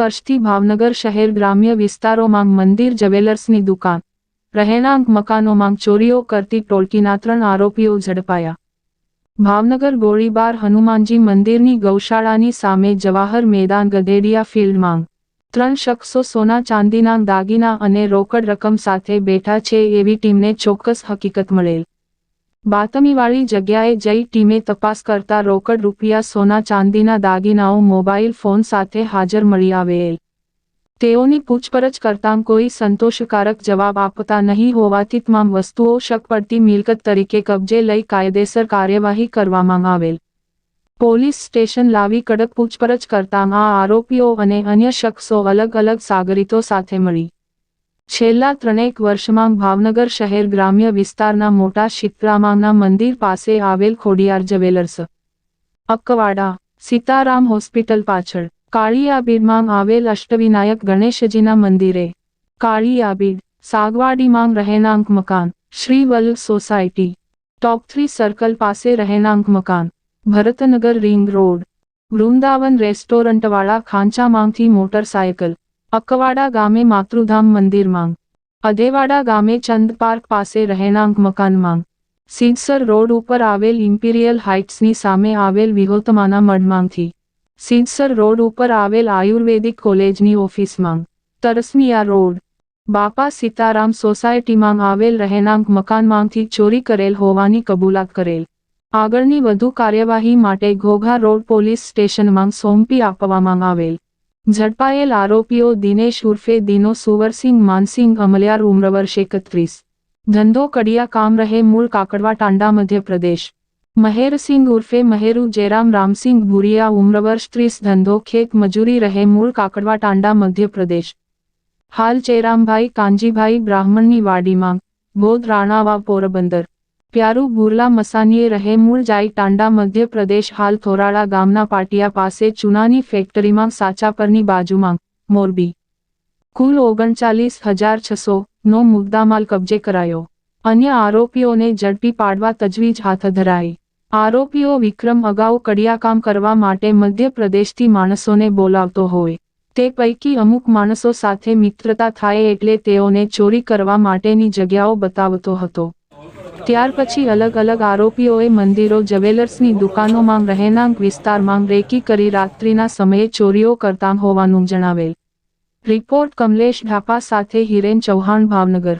વર્ષથી ભાવનગર શહેર ગ્રામ્ય વિસ્તારોમાં મંદિર જ્વેલર્સની દુકાન, રહેણાંક મકાનોમાં ચોરીઓ કરતી ટોળકીના ત્રણ આરોપીઓ ઝડપાયા. ભાવનગર ગોળીબાર હનુમાનજી મંદિરની ગૌશાળાની સામે જવાહર મેદાન ગધેડિયા ફિલ્ડમાં ત્રણ શખ્સો સોના ચાંદીના દાગીના અને રોકડ રકમ સાથે બેઠા છે એવી ટીમને ચોક્કસ હકીકત મળેલ. બાતમીવાળી જગ્યાએ જઈ ટીમે તપાસ કરતા રોકડ રૂપિયા સોના ચાંદીના દાગીનાઓ મોબાઈલ ફોન સાથે હાજર મળી આવેલ. તેઓની પૂછપરછ કરતાં કોઈ સંતોષકારક જવાબ આપતા નહીં હોવાથી તમામ વસ્તુઓ શક પડતી મિલકત તરીકે કબજે લઈ કાયદેસર કાર્યવાહી કરવામાં આવેલ. પોલીસ સ્ટેશન લાવી કડક પૂછપરછ કરતાં આ આરોપીઓ અને અન્ય શખ્સો અલગ અલગ સાગરીતો સાથે મળી. છેલ્લા ત્રણેક વર્ષમાં ભાવનગર શહેર ગ્રામ્ય વિસ્તારના મોટા શીતળામાના મંદિર પાસે આવેલ ખોડિયાર જ્વેલર્સ. અક્કવાડા સીતારામ હોસ્પિટલ પાછળ કાળિયાબીડમાં આવેલ અષ્ટવિનાયક ગણેશજીના મંદિરે. કાળીયાબીડ સાગવાડીમાં રહેણાંક મકાન, Shri Vallabh society. Top three circle પાસે રહેણાંક મકાન. Bharatnagar ring road. વૃંદાવન રેસ્ટોરન્ટવાળા ખાંચામાંથી મોટરસાયકલ. અકવાડા ગામે માતૃધામ મંદિર માંગ. અધેવાડા ગામે ચંદ પાર્ક પાસે રહેણાંક મકાનમાં સિદ્સર રોડ ઉપર આવેલ ઇમ્પિરિયલ હાઇટ્સની સામે આવેલ વિહોતમાના મઢમાંગથી સિદ્સર રોડ ઉપર આવેલ આયુર્વેદિક કોલેજની ઓફિસમાં તરસમિયા રોડ. બાપા સીતારામ સોસાયટીમાં આવેલ રહેણાંક મકાનમાંથી ચોરી કરેલ હોવાની કબૂલાત કરેલ. આગળની વધુ કાર્યવાહી માટે ઘોઘા રોડ પોલીસ સ્ટેશનમાં સોંપી આપવામાં આવેલ. ઝડપાયેલ આરોપીઓ દિનેશ ઉર્ફે દિનો સુવરસિંહ માનસિંહ અમલિયાર ઉમ્ર વર્ષ એકત્રીસ ધંધો કડિયા કામ રહે મૂળ કાકડવા ટાંડા મધ્યપ્રદેશ. મહેરસિંહ ઉર્ફે મહેરુ જયરામ રામસિંહ ભુરિયા ઉમ્ર ત્રીસ, ધંધો ખેત મજૂરી રહે મૂળ કાકડવા ટાંડા મધ્યપ્રદેશ. હાલ ચેરામભાઈ કાંજીભાઈ બ્રાહ્મણની વાડીમાં બોધ રાણાવા પોરબંદર. પ્યારુ બુરલા મસાનીએ રહે મૂળ જાય ટાંડા મધ્યપ્રદેશ હાલ થોરાળા ગામના પાટિયા પાસે ચૂનાની ફેક્ટરીમાં સાચા પરની બાજુમાં, મોરબી. કુલ ઓગણચાલીસ હજાર છસો નો મુદ્દામાલ કબજે કરાયો. અન્ય આરોપીઓને ઝડપી પાડવા તજવીજ હાથ ધરાઈ. આરોપીઓ વિક્રમ અગાઉ કડિયાકામ કરવા માટે મધ્યપ્રદેશથી માણસોને બોલાવતો હોય. તે પૈકી અમુક માણસો સાથે મિત્રતા થાય એટલે તેઓને ચોરી કરવા માટેની જગ્યાઓ બતાવતો હતો. ત્યાર પછી અલગ અલગ આરોપીઓએ મંદિરો, જ્વેલર્સની દુકાનોમાં રહેણાંક વિસ્તારમાં રેકી કરી રાત્રિના સમયે ચોરીઓ કરતા હોવાનું જણાવેલ. રિપોર્ટ કમલેશ ઢાપા સાથે હિરેન ચૌહાણ, ભાવનગર.